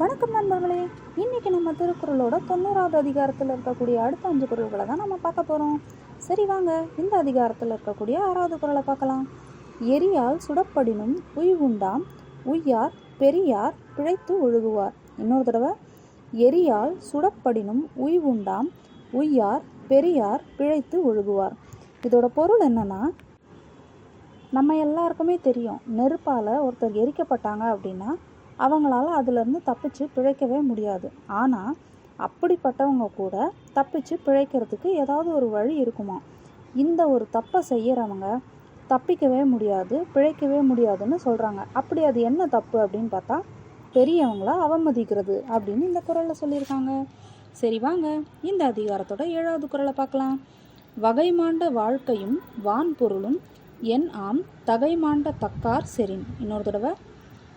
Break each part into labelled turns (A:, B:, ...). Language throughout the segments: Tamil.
A: வணக்கம் நண்பர்களே. இன்னைக்கு நம்ம திருக்குறளோட தொண்ணூறாவது அதிகாரத்தில் இருக்கக்கூடிய அடுத்த அஞ்சு குறள்களை தான் நம்ம பார்க்க போகிறோம் சரி வாங்க. இந்த அதிகாரத்தில் இருக்கக்கூடிய ஆறாவது குறளை பார்க்கலாம். எரியால் சுடப்படினும் உய் உண்டாம் உய்யார் பெரியார் பிழைத்து ஒழுகுவார். இன்னொரு தடவை. எரியால் சுடப்படினும் உய் உண்டாம் உய்யார் பெரியார் பிழைத்து ஒழுகுவார். இதோட பொருள் என்னன்னா நம்ம எல்லாருக்குமே தெரியும். நெருப்பால் ஒருத்தர் எரிக்கப்பட்டாங்க அப்படின்னா அவங்களால அதுலேருந்து தப்பிச்சு பிழைக்கவே முடியாது. ஆனால் அப்படிப்பட்டவங்க கூட தப்பிச்சு பிழைக்கிறதுக்கு ஏதாவது ஒரு வழி இருக்குமா? இந்த ஒரு தப்பை செய்கிறவங்க தப்பிக்கவே முடியாது பிழைக்கவே முடியாதுன்னு சொல்கிறாங்க அப்படி அது என்ன தப்பு அப்படின்னு பார்த்தா பெரியவங்கள அவமதிக்கிறது அப்படின்னு இந்த குரலில் சொல்லியிருக்காங்க. சரி வாங்க இந்த அதிகாரத்தோட ஏழாவது குரலை பார்க்கலாம். வகைமாண்ட வாழ்க்கையும் வான் பொருளும் என் ஆம் தகைமாண்ட தக்கார் செரின் இன்னொரு தடவை.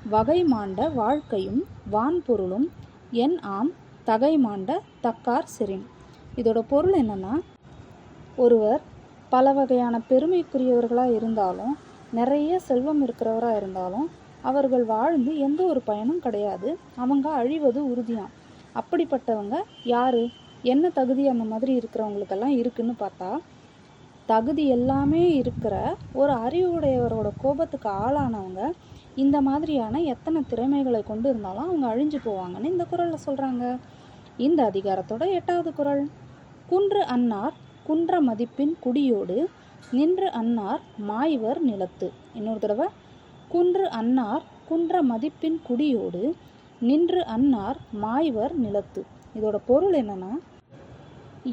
A: வகைமாண்ட வாழ்க்கையும் வான் பொருளும் என் ஆம் தகைமாண்ட தக்கார் செறின். இதோட பொருள் என்னன்னா ஒருவர் பல வகையான பெருமைக்குரியவர்களாக இருந்தாலும் நிறைய செல்வம் இருக்கிறவராக இருந்தாலும் அவர்கள் வாழ்ந்து எந்த ஒரு பயனும் கிடையாது. அவங்க அழிவது உறுதியாம். அப்படிப்பட்டவங்க யார்? என்ன தகுதி அந்த மாதிரி இருக்கிறவங்களுக்கெல்லாம் இருக்குன்னு பார்த்தா தகுதி எல்லாமே இருக்கிற ஒரு அறிவுடையவரோட கோபத்துக்கு ஆளானவங்க இந்த மாதிரியான எத்தனை திறமைகளை கொண்டு இருந்தாலும் அவங்க அழிஞ்சு போவாங்கன்னு இந்த குரலில் சொல்கிறாங்க இந்த அதிகாரத்தோட எட்டாவது குரல் குன்று அன்னார் குன்ற மதிப்பின் குடியோடு நின்று அன்னார் மாய்வர் நிலத்து. இன்னொரு தடவை குன்று அன்னார் குன்ற மதிப்பின் குடியோடு நின்று அன்னார் மாய்வர் நிலத்து. இதோட பொருள் என்னன்னா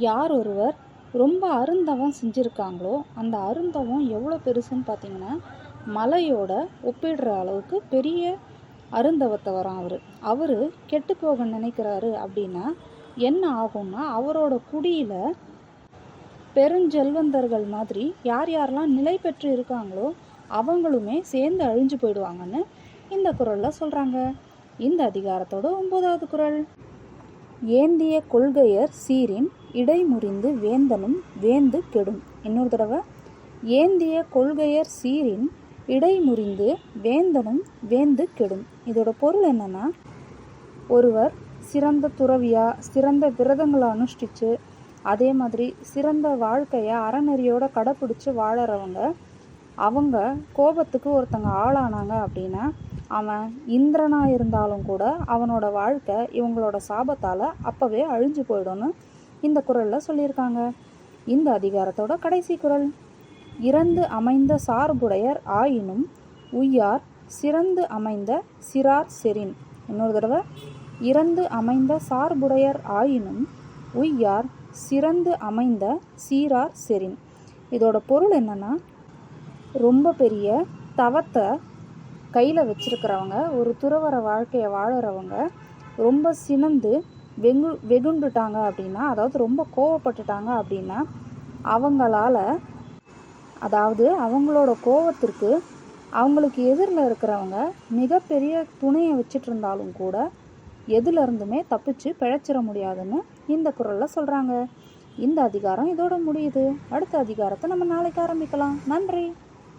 A: யார் ஒருவர் ரொம்ப அருந்தவம் செஞ்சுருக்காங்களோ அந்த அருந்தவம் எவ்வளோ பெருசுன்னு பார்த்தீங்கன்னா மலையோட ஒப்பிடுற அளவுக்கு பெரிய அருந்தவத்தவரான் அவர். அவர் கெட்டு போக நினைக்கிறாரு அப்படின்னா என்ன ஆகும்னா அவரோட குடியில் பெருஞ்செல்வந்தர்கள் மாதிரி யார் யாரெல்லாம் நிலை பெற்று இருக்காங்களோ அவங்களுமே சேர்ந்து அழிஞ்சு போயிடுவாங்கன்னு இந்த குரலில் சொல்கிறாங்க இந்த அதிகாரத்தோட ஒன்பதாவது குரல். ஏந்திய கொள்கையர் சீரின் இடைமுறிந்து வேந்தனும் வேந்து கெடும். இன்னொரு தடவை. ஏந்திய கொள்கையர் சீரின் இடைமுறிந்து வேந்தனும் வேந்து கெடும். இதோட பொருள் என்னன்னா ஒருவர் சிறந்த துறவியா சிறந்த விரதங்களை அனுஷ்டிச்சு அதே மாதிரி சிறந்த வாழ்க்கையை அறநெறியோட கடைப்பிடிச்சு வாழறவங்க அவங்க கோபத்துக்கு ஒருத்தங்க ஆளானாங்க அப்படின்னா அவன் இந்திரனா இருந்தாலும் கூட அவனோட வாழ்க்கை இவங்களோட சாபத்தால் அப்போவே அழிஞ்சு போயிடும்னு இந்த குரலில் சொல்லியிருக்காங்க. இந்த அதிகாரத்தோட கடைசி குரல். இறந்து அமைந்த சார்புடையர் ஆயினும் உய்யார் சிறந்து அமைந்த சிறார் செரின் இன்னொரு தடவை. இறந்து அமைந்த சார்புடையர் ஆயினும் உய்யார் சிறந்து அமைந்த சீரார் செரின் இதோட பொருள் என்னன்னா ரொம்ப பெரிய தவத்தை கையில் வச்சிருக்கிறவங்க ஒரு துறவர வாழ்க்கையை வாழறவங்க ரொம்ப சினந்து வெகு வெகுண்டுட்டாங்க அப்படின்னா அதாவது ரொம்ப கோவப்பட்டுட்டாங்க அப்படின்னா அவங்களால அதாவது அவங்களோட கோவத்திற்கு அவங்களுக்கு எதிரில் இருக்கிறவங்க மிகப்பெரிய துணையை வச்சுட்டு இருந்தாலும் கூட எதுலேருந்துமே தப்பிச்சு பிழைச்சிட முடியாதுன்னு இந்த குரலில் சொல்கிறாங்க இந்த அதிகாரம் இதோட முடியுது. அடுத்த அதிகாரத்தை நம்ம நாளைக்கு ஆரம்பிக்கலாம். நன்றி.